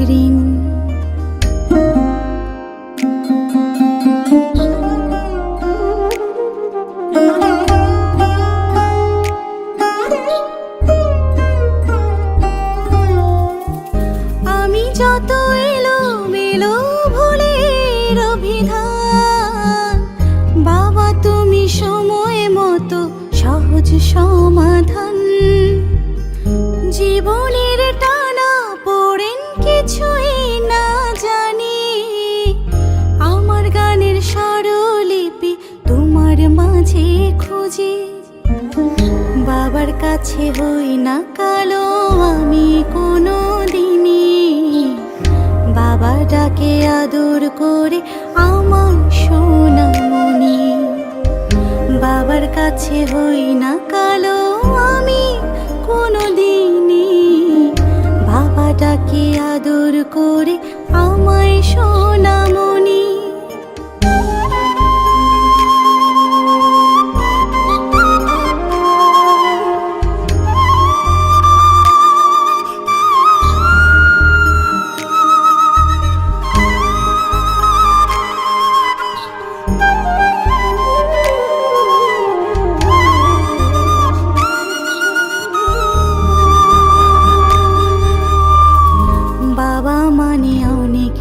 ঋণ আমি যত এলো বাবা তুমি সময় মতো সহজ সমাধান। জীবনের মাঝে খুঁজি, বাবার কাছে হই না কালো, আমি কোনো দিনই বাবা ডাকে আদর করে আমার সোনামণি। বাবার কাছে হই না কালো, আমি কোনো দিনই বাবা ডাকে আদর করে